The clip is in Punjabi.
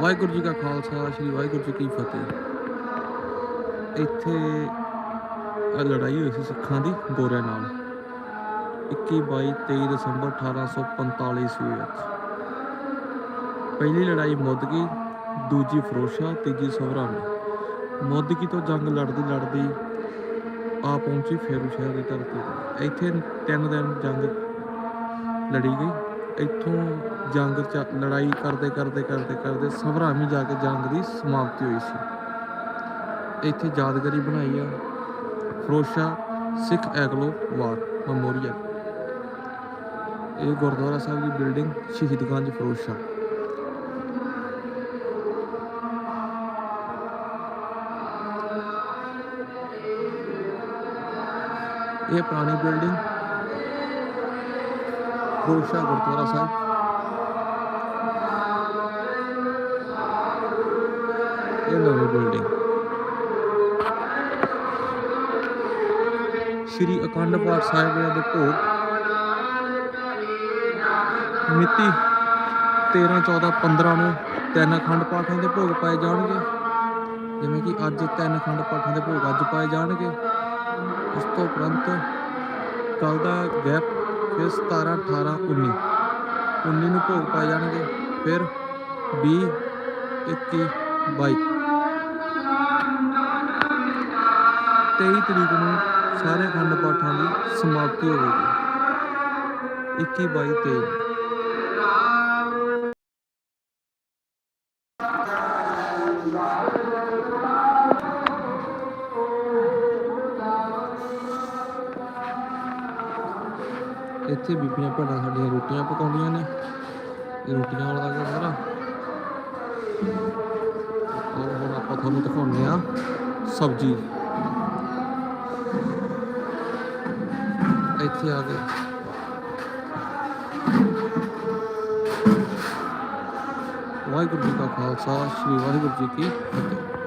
ਵਾਹਿਗੁਰੂ ਜੀ ਕਾ ਖਾਲਸਾ, ਸ੍ਰੀ ਵਾਹਿਗੁਰੂ ਜੀ ਕੀ ਫਤਿਹ। ਇੱਥੇ ਲੜਾਈ ਹੋਈ ਸੀ ਸਿੱਖਾਂ ਦੀ, ਗੋਰਿਆਂ ਨਾਲ। 21 22 23 ਦਸੰਬਰ 1845 ਈਸਵੀ ਵਿੱਚ। ਪਹਿਲੀ ਲੜਾਈ ਮੋਦਗੀ ਦੂਜੀ ਫਰੋਸ਼ਾ, ਤੀਜੀ ਸਵਰਾਨੀ। ਮੋਦਗੀ ਤੋਂ ਜੰਗ ਲੜਦੀ ਲੜਦੀ ਆ ਪਹੁੰਚੀ ਫੇਰੂ ਸ਼ਹਿਰ ਦੀ ਧਰਤੀ ਤੇ। ਇੱਥੇ ਤਿੰਨ ਦਿਨ ਜੰਗ ਲੜੀ ਗਈ। ਇੱਥੋਂ ਜੰਗ ਚ ਲੜਾਈ ਕਰਦੇ ਕਰਦੇ ਕਰਦੇ ਕਰਦੇ ਸਵਰਾਮੀ ਜਾ ਕੇ ਜੰਗ ਦੀ ਸਮਾਪਤੀ ਹੋਈ ਸੀ। ਇੱਥੇ ਯਾਦਗਾਰੀ ਬਣਾਈ ਆ। Ferozeshah Sikh Anglo war memorial. ਇਹ ਗੁਰਦੁਆਰਾ ਸਾਹਿਬ ਦੀ ਬਿਲਡਿੰਗ ਸ਼ਹੀਦਗੰਜ ਫਰੋਸ਼ਾ। ਇਹ ਪੁਰਾਣੀ ਬਿਲਡਿੰਗ ਫਰੋਸ਼ਾ ਗੁਰਦੁਆਰਾ ਸਾਹਿਬ। ਇਹ ਨਵੀਂ ਬਿਲਡਿੰਗ ਸ਼੍ਰੀ ਅਖੰਡ ਪਾਠ ਸਾਹਿਬ ਦੇ ਭੋਗ ਮਿਤੀ 13 14 15 ਨੂੰ ਤਿੰਨ ਅਖੰਡ ਪਾਠਾਂ ਦੇ ਭੋਗ ਪਾਏ ਜਾਣਗੇ। ਜਿਵੇਂ ਕਿ ਅੱਜ ਤਿੰਨ ਅਖੰਡ ਪਾਠਾਂ ਦੇ ਭੋਗ ਅੱਜ ਪਾਏ ਜਾਣਗੇ। ਉਸ ਤੋਂ ਉਪਰੰਤ ਕੱਲ ਦਾ ਗੈਪ ਫਿਰ 17 18 19 19 ਨੂੰ ਭੋਗ ਪਾਏ ਜਾਣਗੇ, ਫਿਰ 20 21 22 23 ਤਰੀਕ ਨੂੰ ਸਾਰੇ ਅਖੰਡ ਪਾਠਾਂ ਦੀ ਸਮਾਪਤੀ ਹੋਵੇਗੀ 21 22 23 ਇੱਥੇ ਬੀਬੀਆਂ ਭੈਣਾਂ ਸਾਡੀਆਂ ਰੋਟੀਆਂ ਪਕਾਉਂਦੀਆਂ ਨੇ। ਇਹ ਰੋਟੀਆਂ ਵਾਲਾ ਦਾ ਸਾਰਾ ਔਰ ਹੁਣ ਆਪਾਂ ਤੁਹਾਨੂੰ ਦਿਖਾਉਂਦੇ ਆ ਸਬਜ਼ੀ। ਇੱਥੇ ਆ ਗਏ। ਵਾਹਿਗੁਰੂ ਜੀ ਕਾ ਖਾਲਸਾ, ਸ੍ਰੀ ਵਾਹਿਗੁਰੂ ਜੀ ਕੀ ਫਤਿਹ।